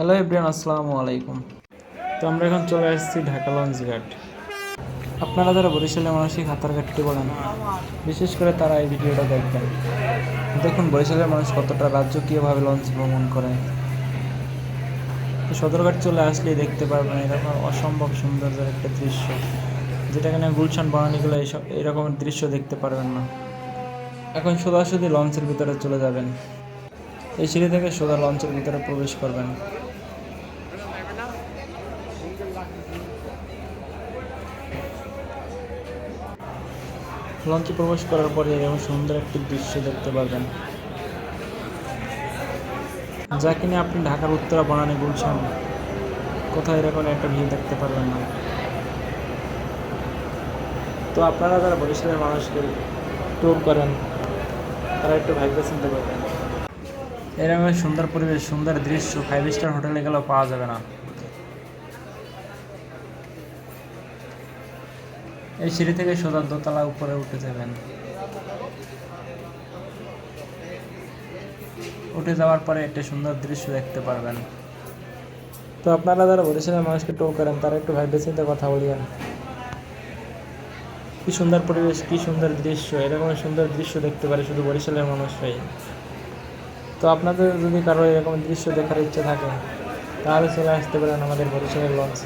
Hello everyone আসসালামু আলাইকুম। তো আমরা এখন চলে আসছি ঢাকা লঞ্চ ঘাট। আপনারা যারা বরিশালের মানুষই সাঁতার কাটতে বলেন বিশেষ করে তারা এই ভিডিওটা দেখবেন। দেখুন বরিশালের মানুষ কতটা রাজকীয়ভাবে লঞ্চ ভ্রমণ করে। তো সদরঘাট চলে আসলেই দেখতে পারবেন এরকম অসম্ভব সুন্দর একটা দৃশ্য, যেটা কিনা গুলশান বনানীগুলো এইসব এরকমের দৃশ্য দেখতে পারবেন না। এখন সোজাসুজি লঞ্চের ভিতরে চলে যাবেন। এই সিঁড়ি থেকে সোজা লঞ্চের ভিতরে প্রবেশ করবেন। লঞ্চে প্রবেশ করার পরে এরকম সুন্দর একটি দৃশ্য দেখতে পারবেন যা কিনা আপনি ঢাকার উত্তরা বনানী গুলশান কোথাও এরকম একটা ভিউ দেখতে পারবেন না। তো আপনারা যারা বরিশালের মানুষকে ট্যুর করেন, তারা একটু ভাইবে চিন্তা করবেন এরকম সুন্দর পরিবেশ, সুন্দর দৃশ্য ফাইভ স্টার হোটেলে গেলেও পাওয়া যাবে না। এই সিঁড়ি থেকে সোজা দোতলা উপরে উঠে যাবেন। উঠে যাওয়ার পরে একটা সুন্দর দৃশ্য দেখতে পারবেন। তো আপনারা যারা বরিশালের মানুষকে টো করেন, তারা একটু ভাইবে চিন্তা কথা বলিয়েন। কি সুন্দর পরিবেশ, কি সুন্দর দৃশ্য, এরকম সুন্দর দৃশ্য দেখতে পারে শুধু বরিশালের মানুষরাই। তো আপনাদের যদি কারও এরকম দৃশ্য দেখার ইচ্ছে থাকে, তাহলে চলে আসতে পারেন আমাদের বরিশালের লঞ্চ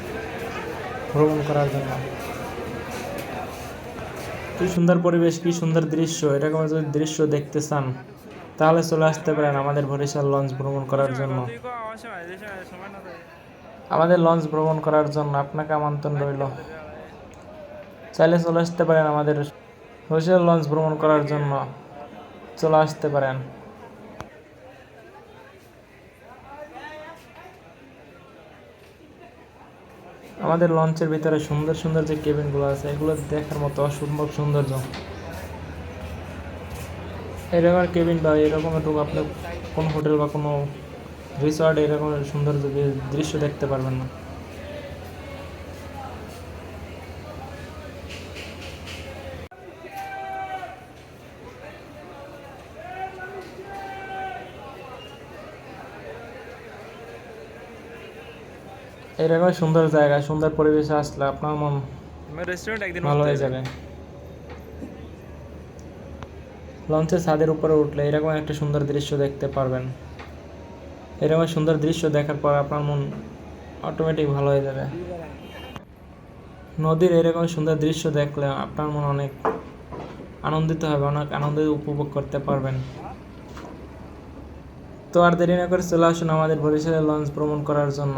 ভ্রমণ করার জন্য। কি সুন্দর পরিবেশ, কি সুন্দর দৃশ্য। এরকম যদি দৃশ্য দেখতে চান, তাহলে চলে আসতে পারেন আমাদের বরিশাল লঞ্চ ভ্রমণ করার জন্য। আমাদের লঞ্চ ভ্রমণ করার জন্য আপনাকে আমন্ত্রণ রইল। চাইলে চলে আসতে পারেন আমাদের বরিশাল লঞ্চ ভ্রমণ করার জন্য। চলে আসতে পারেন। আমাদের লঞ্চের ভিতরে সুন্দর সুন্দর যে কেবিনগুলো আছে, এগুলো দেখার মতো অসম্ভব সৌন্দর্য। এরকমের কেবিন বা এরকমের একটু আপনি কোনো হোটেল বা কোনো রিসর্ট এরকমের সুন্দর দৃশ্য দেখতে পারবেন না। এরকম সুন্দর জায়গা সুন্দর পরিবেশে আসলে আপনার মন রেস্টুরেন্ট একদিন ভালো হয়ে যাবে। লঞ্চের ছাদের উপরে উঠলে এরকম একটা সুন্দর দৃশ্য দেখতে পারবেন। এরকম সুন্দর দৃশ্য দেখার পর আপনার মন অটোমেটিক ভালো হয়ে যাবে। নদীর এরকম সুন্দর দৃশ্য দেখলে আপনার মন অনেক আনন্দিত হবে অনেক আনন্দ উপভোগ করতে পারবেন। তো আর দেরি না করে চলে আসুন আমাদের বরিশালের লঞ্চ ভ্রমণ করার জন্য।